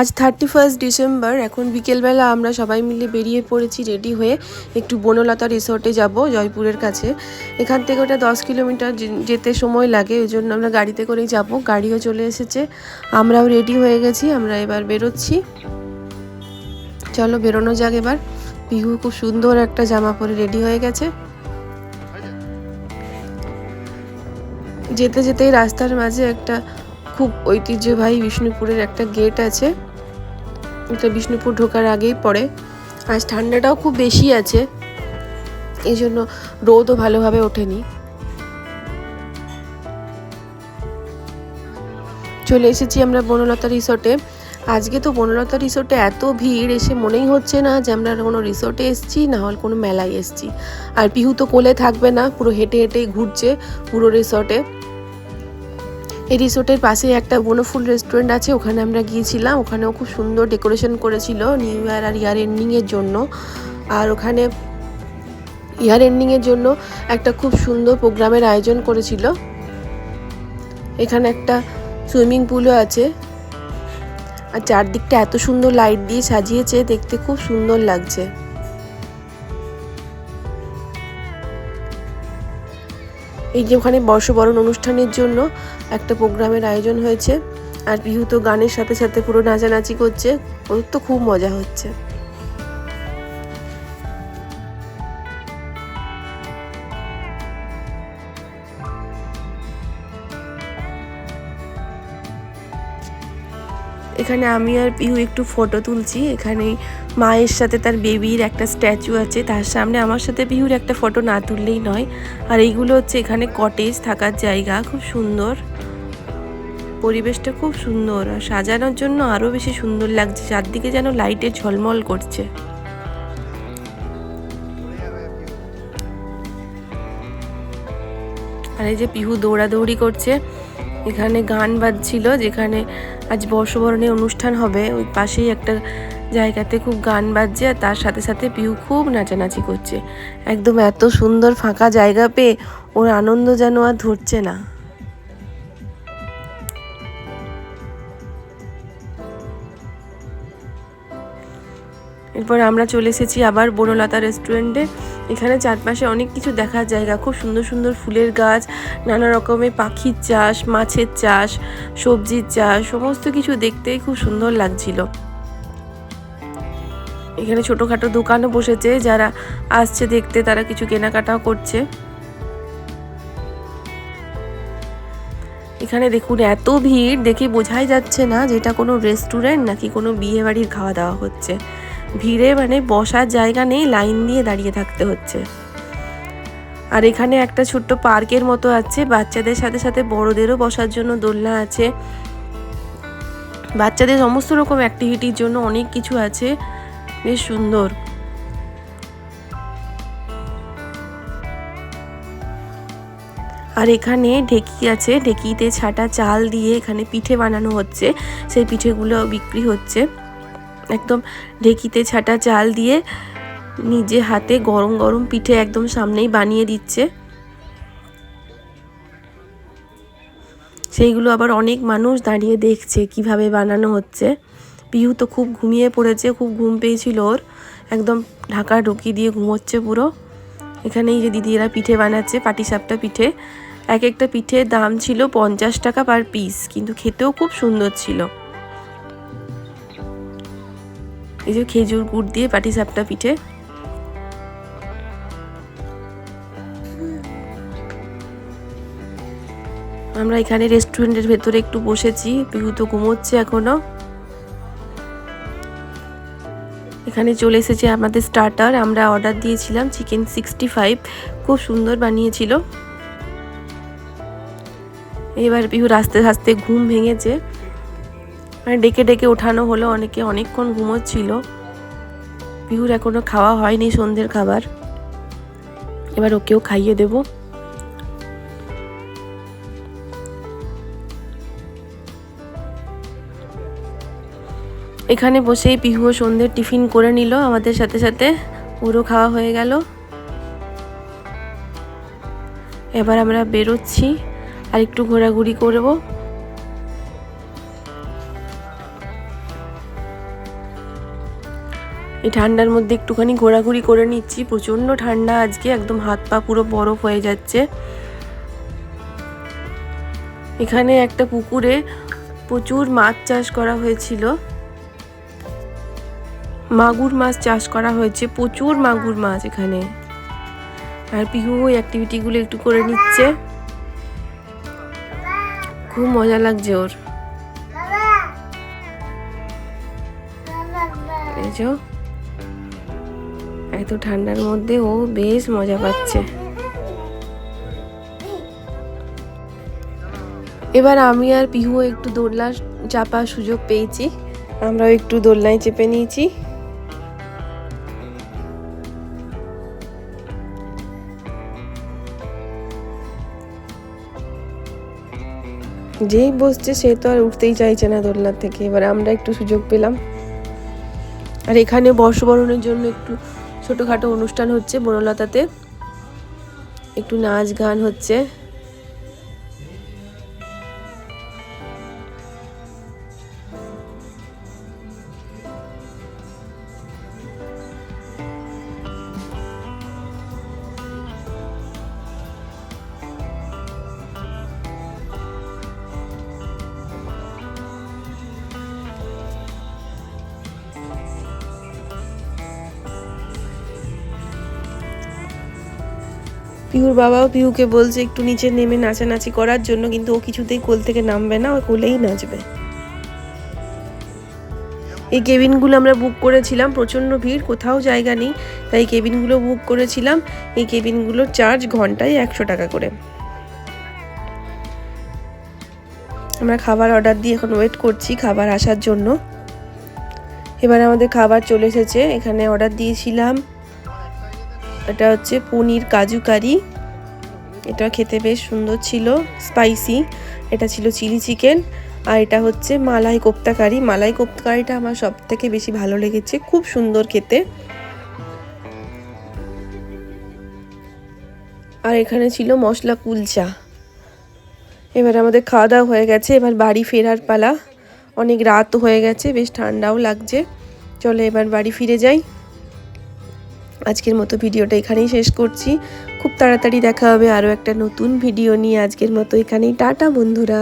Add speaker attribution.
Speaker 1: আজ thirty first December এখন বিকেলবেলা আমরা সবাই মিলে বেরিয়ে পড়েছি রেডি হয়ে একটু বনলতা রিসোর্টে যাব, জয়পুরের কাছে। এখান থেকে ওটা দশ কিলোমিটার যেতে সময় লাগে ওই জন্য আমরা গাড়িতে করেই যাব। গাড়িও চলে এসেছে। আমরাও রেডি হয়ে গেছি, আমরা এবার বেরোচ্ছি। চলো বেরোনো যাক এবার। পিহু খুব সুন্দর একটা জামা পরে রেডি হয়ে গেছে। যেতে যেতেই রাস্তার মাঝে একটা খুব ঐতিহ্যবাহী বিষ্ণুপুরের একটা গেট আছে। এটা বিষ্ণুপুর ঢোকার আগেই পড়ে। আজ ঠান্ডাটাও খুব বেশি আছে। এই জন্য রোদও ভালোভাবে ওঠেনি। চলে এসেছি আমরা বনলতা রিসর্টে। আজকে তো বনলতা রিসোর্টে এত ভিড়, এসে মনেই হচ্ছে না যে আমরা কোনো রিসোর্টে এসেছি, না হলে কোনো মেলায় এসেছি। আর পিহু তো কোলে থাকবে না, পুরো হেঁটে হেঁটেই ঘুরছে পুরো রিসোর্টে। এই রিসোর্টের পাশে একটা বনফুল রেস্টুরেন্ট আছে, ওখানে আমরা গিয়েছিলাম। ওখানেও খুব সুন্দর ডেকোরেশন করেছিল নিউ ইয়ার আর ইয়ার এন্ডিংয়ের জন্য। আর ওখানে ইয়ার এন্ডিংয়ের জন্য একটা খুব সুন্দর প্রোগ্রামের আয়োজন করেছিল। এখানে একটা সুইমিং পুলও আছে। আর চারদিকটা এত সুন্দর লাইট দিয়ে সাজিয়েছে, দেখতে খুব সুন্দর লাগছে। এই যে ওখানে বর্ষবরণ অনুষ্ঠানের জন্য একটা প্রোগ্রামের আয়োজন হয়েছে। আর পিহু তো গানের সাথে সাথে পুরো নাচানাচি করছে। ওর তো খুব মজা হচ্ছে। এখানে আমি আর পিহু একটু ফটো তুলছি। এখানে মায়ের সাথে তার বেবির একটা স্ট্যাচু আছে। তার সামনে আমার সাথে পিহুর একটা ফটো না তুললেই নয়। আর এইগুলো হচ্ছে এখানে কটেজ থাকার জায়গা, খুব সুন্দর। পরিবেশটা খুব সুন্দর আর সাজানোর জন্য আরও বেশি সুন্দর লাগছে। চারদিকে যেন লাইটে ঝলমল করছে। আর এই যে পিহু দৌড়াদৌড়ি করছে। এখানে গান বাজছিল, যেখানে আজ বর্ষবরণের অনুষ্ঠান হবে। ওই পাশেই একটা জায়গাতে খুব গান বাজছে আর তার সাথে সাথে পিউ খুব নাচানাচি করছে। একদম এত সুন্দর ফাঁকা জায়গা পেয়ে ওর আনন্দ যেন আর ধরছে না। এরপর আমরা চলে এসেছি আবার বনলতা রেস্টুরেন্টে। এখানে চারপাশে অনেক কিছু দেখার জায়গা। খুব সুন্দর সুন্দর ফুলের গাছ, নানা রকমের পাখির চাষ, মাছের চাষ, সবজির চাষ, সমস্ত কিছু দেখতেই খুব সুন্দর লাগছিল। এখানে ছোটোখাটো দোকানও বসেছে, যারা আসছে দেখতে, তারা কিছু কেনাকাটাও করছে। এখানে দেখুন, এত ভিড়, দেখে বোঝাই যাচ্ছে না যেটা কোনো রেস্টুরেন্ট নাকি কোনো বিয়ে বাড়ির খাওয়া দাওয়া হচ্ছে। ভিড়ে মানে বসার জায়গা নেই, লাইন দিয়ে দাঁড়িয়ে থাকতে হচ্ছে। আর এখানে একটা ছোট্ট পার্কের মতো আছে, বাচ্চাদের সাথে সাথে বড়দেরও বসার জন্য দোলনা আছে। বাচ্চাদের সমস্ত রকম অ্যাক্টিভিটির জন্য অনেক কিছু আছে, বেশ সুন্দর। আর এখানে ঢেকি আছে, ঢেকিতে ছাটা চাল দিয়ে এখানে পিঠে বানানো হচ্ছে, সেই পিঠেগুলো বিক্রি হচ্ছে। একদম ঢেকিতে ছাটা চাল দিয়ে নিজে হাতে গরম গরম পিঠে একদম সামনেই বানিয়ে দিচ্ছে। সেইগুলো আবার অনেক মানুষ দাঁড়িয়ে দেখছে কীভাবে বানানো হচ্ছে। পিহু তো খুব ঘুমিয়ে পড়েছে, খুব ঘুম পেয়েছিল ওর। একদম ঢাকা ঢুকি দিয়ে ঘুমোচ্ছে পুরো। এখানেই যে দিদিরা পিঠে বানাচ্ছে পাটিসাপটা পিঠে। এক একটা পিঠের দাম ছিল পঞ্চাশ টাকা পার পিস, কিন্তু খেতেও খুব সুন্দর ছিল। এই যে খেজুর গুড় দিয়ে পাটিসাপটা পিঠে। আমরা এখানে রেস্টুরেন্টের ভেতরে একটু বসেছি, পিহু তো ঘুমোচ্ছে এখনও। এখানে চলে এসেছে আমাদের স্টার্টার আমরা অর্ডার দিয়েছিলাম চিকেন সিক্সটি ফাইভ খুব সুন্দর বানিয়েছিল। এবার পিহু আস্তে আস্তে ঘুম ভেঙেছে। মানে ডেকে ডেকে ওঠানো হলো, অনেকে অনেকক্ষণ ঘুমোচ্ছিল। পিহুর এখনও খাওয়া হয়নি সন্ধ্যের খাবার। এবার ওকেও খাইয়ে দেব। এখানে বসেই পিহুও সন্ধ্যের টিফিন করে নিল, আমাদের সাথে সাথে পুরো খাওয়া হয়ে গেল। এবার আমরা বেরোচ্ছি আর একটু ঘোরাঘুরি করব। এই ঠান্ডার মধ্যে একটুখানি ঘোরাঘুরি করে নিচ্ছি। প্রচণ্ড ঠান্ডা আজকে, একদম হাত পা পুরো বরফ হয়ে যাচ্ছে। এখানে একটা পুকুরে প্রচুর মাছ চাষ করা হয়েছিল। মাগুর মাছ চাষ করা হয়েছে, প্রচুর মাগুর মাছ এখানে। আর পিহু ওই অ্যাক্টিভিটিগুলো একটু করে নিচ্ছে। খুব মজা লাগছে ওর। এই এত ঠান্ডার মধ্যে ও বেশ মজা পাচ্ছে। এবার আমি আর পিহু একটু দোলনা চাপার সুযোগ পেয়েছি। আমরাও একটু দোলনায় চেপে নিয়েছি। যেই বসছে সে তো আর উঠতেই চাইছে না দোলনার থেকে। এবার আমরা একটু সুযোগ পেলাম। আর এখানে বর্ষবরণের জন্য একটু ছোটোখাটো অনুষ্ঠান হচ্ছে বনলতাতে। একটু নাচ গান হচ্ছে। পিহুর বাবাও পিহুকে বলছে একটু নিচে নেমে নাচানাচি করার জন্য, কিন্তু ও কিছুতেই কোল থেকে নামবে না, ও কোলেই নাচবে। এই কেবিনগুলো আমরা বুক করেছিলাম, প্রচণ্ড ভিড়, কোথাও জায়গা নেই, তাই কেবিনগুলো বুক করেছিলাম। এই কেবিনগুলোর চার্জ ঘন্টায় একশো টাকা করে। আমরা খাবার অর্ডার দিয়ে এখন ওয়েট করছি খাবার আসার জন্য। এবার আমাদের খাবার চলে এসেছে, এখানে অর্ডার দিয়েছিলাম। এটা হচ্ছে পনির কাজু কারি। এটা খেতে বেশ সুন্দর ছিল স্পাইসি এটা ছিল চিলি চিকেন আর এটা হচ্ছে মালাই কোপ্তা কারি। মালাই কোপ্তা কারিটা আমার সব থেকে বেশি ভালো লেগেছে, খুব সুন্দর খেতে। আর এখানে ছিল মশলা কুলচা। এবার আমাদের খাওয়া দাওয়া হয়ে গেছে, এবার বাড়ি ফেরার পালা। অনেক রাত হয়ে গেছে, বেশ ঠান্ডাও লাগছে। চলো এবার বাড়ি ফিরে যাই। আজকের মতো ভিডিওটা এখানেই শেষ করছি। খুব তাড়াতাড়ি দেখা হবে আরও একটা নতুন ভিডিও নিয়ে। আজকের মতো এখানেই। টাটা বন্ধুরা।